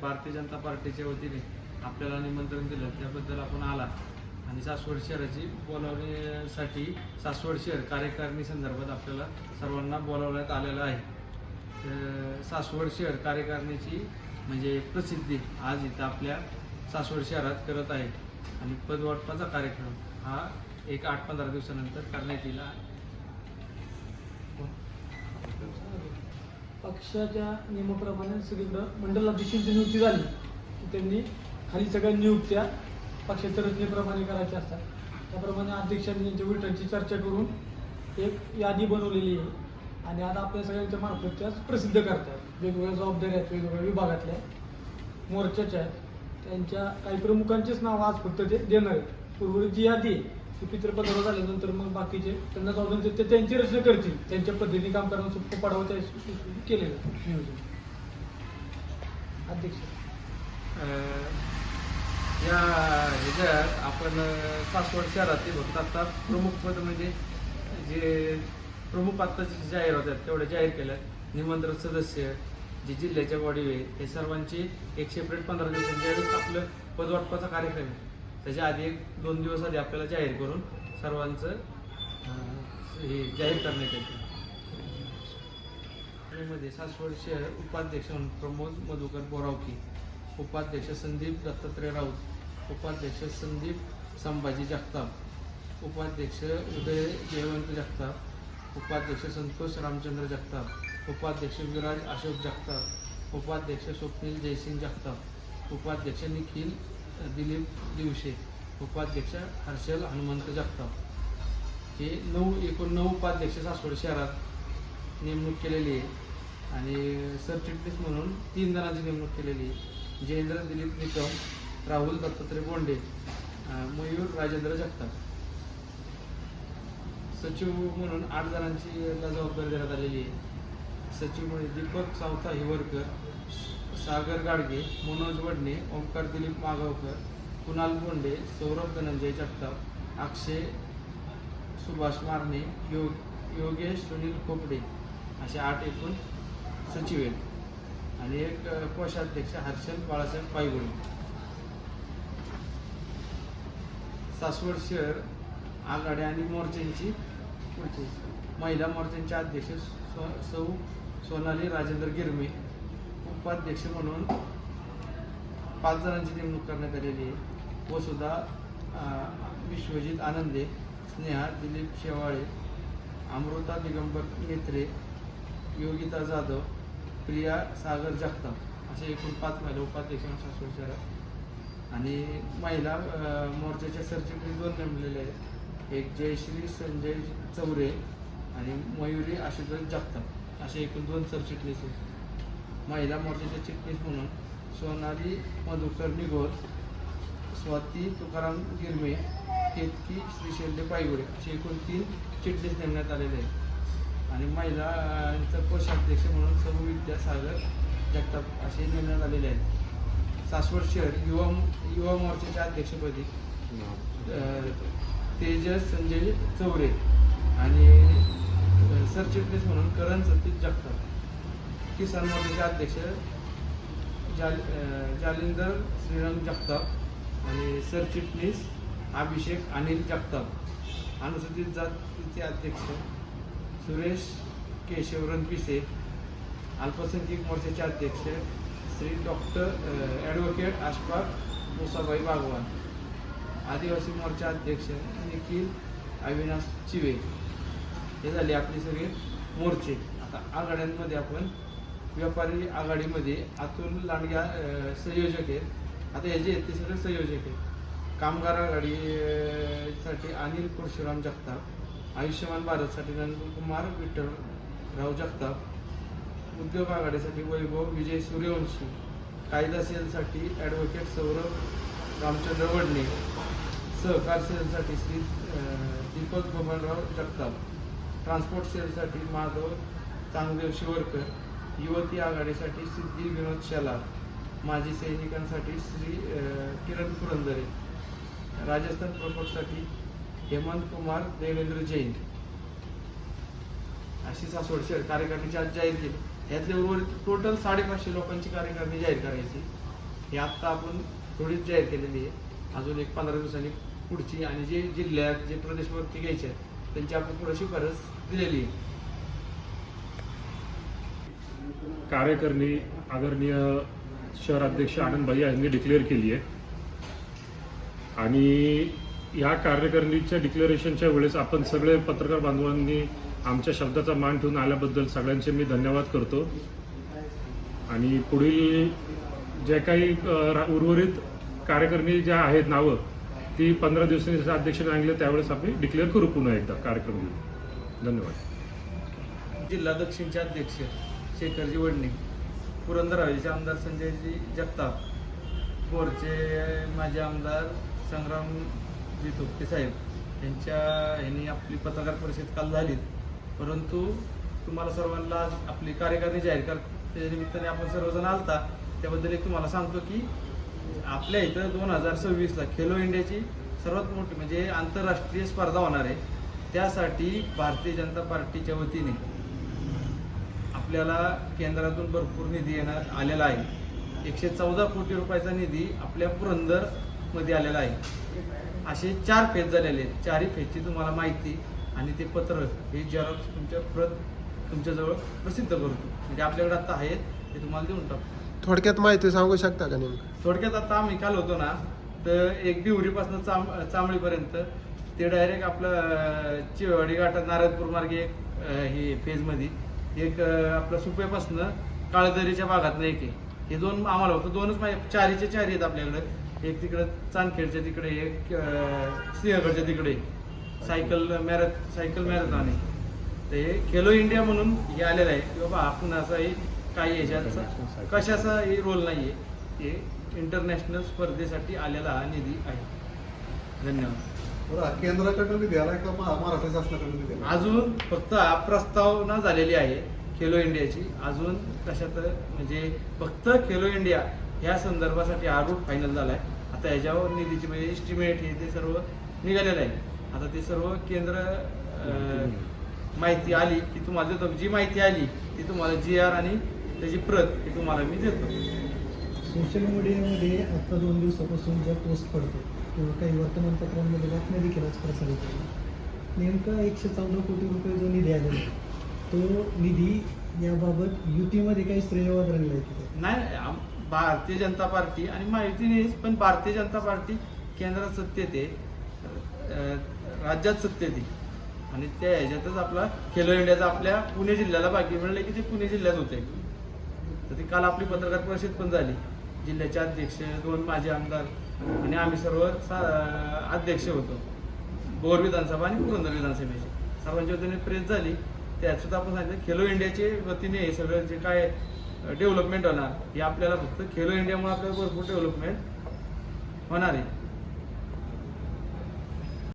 भारतीय जनता पार्टीच्या वतीने आपल्याला निमंत्रण दिलं. त्याबद्दल आपण आला आणि सासवड शहराची बोलावण्यासाठी सासवड शहर कार्यकारिणी संदर्भात आपल्याला सर्वांना बोलावण्यात आलेलं आहे. तर सासवड शहर कार्यकारिणीची म्हणजे प्रसिद्धी आज इथं आपल्या सासवड शहरात करत आहे. आणि पदवाटपाचा कार्यक्रम हा एक आठ पंधरा दिवसानंतर करण्यात येईल. पक्षाच्या नियमाप्रमाणे सगळीकडं मंडलाध्यक्षांची नियुक्ती झाली. की त्यांनी खाली सगळ्या नियुक्त्या पक्षाच्या रचनेप्रमाणे करायच्या असतात. त्याप्रमाणे अध्यक्षांनी त्यांच्या विटांची चर्चा करून एक यादी बनवलेली आहे. आणि आता आपल्या सगळ्यांच्या मार्फत त्याच प्रसिद्ध करतात. वेगवेगळ्या जबाबदाऱ्या आहेत वेगवेगळ्या विभागातल्या मोर्चाच्या आहेत. त्यांच्या काही प्रमुखांचेच नावं आज फक्त ते देणार आहेत. उर्वरित जी यादी आहे ती पितृपदावर झाल्यानंतर मग बाकीचे त्यांना जाऊन ते ते त्यांची रचना करतील. त्यांच्या पद्धतीने काम करणं सोपं पडावं त्या केलेलं आहे. नियोजन. अध्यक्ष. अं, या ह्याच्यात आपण अं, सासवड शहरातील फक्त आता प्रमुख पद म्हणजे जे प्रमुख आत्ताचे जाहीर होतात तेवढे जाहीर केल्यात निमंत्रण सदस्य जे जिल्ह्याच्या बॉडी आहे हे सर्वांची एक सेपरेट पंधरा दिवसांच्या वेळेस आपलं पदवाटपाचा कार्यक्रम आहे. त्याच्या आधी एक दोन दिवस आधी आपल्याला जाहीर करून सर्वांचं हे जाहीर करण्यात येतं. मध्ये सासवड शहर उपाध्यक्ष म्हणून प्रमोद मधुकर बोरावकी उपाध्यक्ष संदीप दत्तात्रय राऊत उपाध्यक्ष संदीप संभाजी जगताप उपाध्यक्ष उदय जयवंत जगताप उपाध्यक्ष संतोष रामचंद्र जगताप उपाध्यक्ष विराज अशोक जगताप उपाध्यक्ष स्वप्नील जयसिंग जगताप उपाध्यक्ष निखिल दिलीप दिवशे उपाध्यक्ष हर्षल हनुमंत जगताप. हे नऊ एकूण नऊ उपाध्यक्ष सासवड शहरात नेमणूक केलेली आहे. आणि सरचिटणीस म्हणून तीन जणांची नेमणूक केलेली आहे. जयेंद्र दिलीप निकम राहुल दत्तात्रय बोंडे मयूर राजेंद्र जगताप. सचिव म्हणून आठ जणांची जबाबदारी देण्यात आलेली आहे. सचिव म्हणजे दीपक सावता हिवरकर सागर गाडगे मनोज वडणे ओंकार दिलीप मागावकर कुणाल बोंडे सौरभ धनंजय जगताप अक्षय सुभाष मारणे योग योगेश सुनील खोपडे असे आठ एकूण सचिव आहेत. आणि एक कोषाध्यक्ष हर्षल बाळासाहेब पायगुळे सासवड शहर आघाडी आणि मोर्चांची पुढची महिला मोर्चांचे अध्यक्ष सौ सोनाली राजेंद्र गिरमे उपाध्यक्ष म्हणून पाच जणांची नेमणूक करण्यात आलेली आहे. व सुद्धा विश्वजित आनंदे स्नेहा दिलीप शेवाळे अमृता दिगंबर नेत्रे योगिता जाधव प्रिया सागर जगताप असे एकूण पाच महिला उपाध्यक्ष सासवड शहरात. आणि महिला मोर्चाच्या सरचिटणीस दोन नेमलेले आहेत. एक जयश्री संजय चौरे आणि मयुरी आशुतोष जगताप असे एकूण दोन सरचिटणीस आहेत. महिला मोर्चाचे चिटणीस म्हणून सोनाली मधुकर निगोर स्वाती तुकाराम गिरमे केतकी श्रीशैल्य पायगुडे असे एकूण तीन चिटणीस नेमण्यात आलेले आहेत. आणि महिलांचं कोषाध्यक्ष म्हणून सर्व विद्यासागर जगताप असे नेमण्यात आलेले आहेत. सासवड शहर युवा युवा मोर्चाच्या अध्यक्षपदी तेजस संजय चौरे आणि सरचिटणीस म्हणून करण सतीश जगताप. किसान मोर्चाचे अध्यक्ष जाल जालिंदर श्रीरंग जगताप आणि सरचिटणीस अभिषेक अनिल जगताप. अनुसूचित जातीचे अध्यक्ष सुरेश केशव रणपिसे. अल्पसंख्यक मोर्चाचे अध्यक्ष श्री डॉक्टर ॲडव्होकेट अशफाक मुसाबाई बागवान. आदिवासी मोर्चा अध्यक्ष निखिल अविनाश चिवे. हे झाले आपले सगळे मोर्चे. आता आघाड्यांमध्ये आपण व्यापारी आघाडीमध्ये अतुल लांडग्या संयोजक आहेत. आता याचे आहेत ते सगळे संयोजक आहेत. कामगार आघाडी साठी अनिल परशुराम जगताप आयुष्यमान भारतसाठी नंदकुमार विठ्ठलराव जगताप उद्योग आघाडीसाठी वैभव विजय सूर्यवंशी कायदा सेलसाठी ॲडव्होकेट सौरभ रामचंद्र वडणे सहकार सेलसाठी श्री दीपक बबनराव जगताप ट्रान्सपोर्ट सेलसाठी माधव चांगदेव शिवरकर युवती आघाडीसाठी सिद्धी विनोद शेलार माजी सैनिकांसाठी श्री किरण पुरंदरे राजस्थान प्रकोटसाठी हेमंत कुमार देवेंद्र जैन. अशी सासवड शहर कार्यकारिणीची आज जाहीर केली. यातले उर्वरित टोटल साडेपाचशे लोकांची कार्यकारिणी जाहीर करायची. हे आत्ता आपण थोडीच जाहीर केलेली आहे. अजून एक पंधरा दिवसांनी पुढची आणि जे जिल्ह्यात जे प्रदेशवरती घ्यायचे आहेत त्यांची आपण थोडीशी शिफारस दिलेली आहे. कार्यकारिणी आदरणीय शहराध्यक्ष आनंद भैया यांनी डिक्लेअर केली आहे. आणि या कार्यकारिणीच्या डिक्लेरेशनच्या वेळेस आपण सगळे पत्रकार बांधवांनी आमच्या शब्दाचा मान ठेवून आल्याबद्दल सगळ्यांचे मी धन्यवाद करतो. आणि पुढील जे काही उर्वरित कार्यकारिणी ज्या आहेत नावं ती पंधरा दिवसांनी जसं अध्यक्षांनी सांगितलं त्यावेळेस आम्ही डिक्लेअर करू पुन्हा एकदा कार्यक्रम धन्यवाद. जिल्हा दक्षिणचे अध्यक्ष. शेखरजी वडणे पुरंदर हवेलीचे आमदार संजयजी जगताप बोरचे माजी आमदार संग्रामजी थोपटे साहेब. यांच्या यांनी आपली पत्रकार परिषद काल झाली परंतु तुम्हाला सर्वांना आज आपली कार्यकारिणी जाहीर कर त्याच्या निमित्ताने आपण सर्वजण आलता. त्याबद्दल एक तुम्हाला सांगतो की आपल्या इथं दोन हजार सव्वीसला खेलो इंडियाची सर्वात मोठी म्हणजे आंतरराष्ट्रीय स्पर्धा होणार आहे. त्यासाठी भारतीय जनता पार्टीच्या वतीने आपल्याला केंद्रातून भरपूर निधी येणार आलेला आहे. एकशे चौदा कोटी रुपयाचा निधी आपल्या पुरंदरमध्ये आलेला आहे. असे चार फेज झालेले आहेत. चारही फेजची तुम्हाला माहिती आणि ते पत्र हे झेरॉक्स तुमच्या प्रत तुमच्याजवळ प्रसिद्ध करतो. म्हणजे आपल्याकडे आता आहेत ते तुम्हाला देऊन टाकतो. थोडक्यात माहिती सांगू शकता का नेमकं? थोडक्यात आता आम्ही काल होतो ना तर एक डिवरीपासून चांब चांबळीपर्यंत ते डायरेक्ट आपलं चिववाडी घाटात नारायणपूर मार्गे हे फेजमध्ये एक आपलं सुपेपासनं काळदरीच्या भागातनं एक आहे. हे दोन आम्हाला होतं दोनच माहिती चारीचे चारी आहेत आपल्याकडे. एक तिकडं चांदखेडच्या तिकडे एक सिंहगडच्या तिकडे. सायकल मॅरेथ सायकल मॅरेथॉन आहे. ते खेलो इंडिया म्हणून हे आलेलं आहे. की बाबा आपण असाही काही याच्यात कशाचा हे रोल नाहीये हे इंटरनॅशनल स्पर्धेसाठी आलेला हा निधी आहे. धन्यवाद. केंद्राकडनं निधी आलाय का महा- महाराष्ट्र शासनाकडनं निधी आलाय? अजून फक्त प्रस्तावना झालेली आहे खेलो इंडियाची. अजून कशात म्हणजे फक्त खेलो इंडिया ह्या संदर्भासाठी हा रूट फायनल झालाय. आता याच्यावर निधीची म्हणजे इस्टिमेट हे ते सर्व निघालेलं आहे. आता ते सर्व केंद्र माहिती आली की तुम्हाला देतो. जी माहिती आली ती तुम्हाला जी आर आणि त्याची प्रत ही तुम्हाला मी देतो. सोशल मीडियामध्ये आता दोन दिवसापासून ज्या पोस्ट पडतात किंवा काही वर्तमानपत्रांमध्ये बातम्या देखील आज प्रसारित होतात नेमका एकशे चौदा कोटी रुपये जो निधी आलेला तो निधी याबाबत युतीमध्ये काही श्रेयवाद रंगला आहे नाही आम- भारतीय जनता पार्टी आणि माहिती नाही पण भारतीय जनता पार्टी केंद्रात सत्तेत आहे राज्यात सत्तेत आहे. आणि त्या ह्याच्यातच आपला खेलो इंडियाचा आपल्या पुणे जिल्ह्याला बाकी मिळाले की ते पुणे जिल्ह्यात होते तर ती काल आपली पत्रकार परिषद पण झाली. जिल्ह्याचे अध्यक्ष दोन माजी आमदार आणि आम्ही सर्व सा- अध्यक्ष होतो. बोर विधानसभा आणि पुरंदर विधानसभेचे. सर्वांच्या वतीने प्रेस झाली. त्यात सुद्धा आपण सांगितलं खेलो इंडियाचे वतीने हे सगळं जे काय डेव्हलपमेंट होणार हे आपल्याला फक्त खेलो इंडियामुळे आपल्याला भरपूर डेव्हलपमेंट होणार आहे.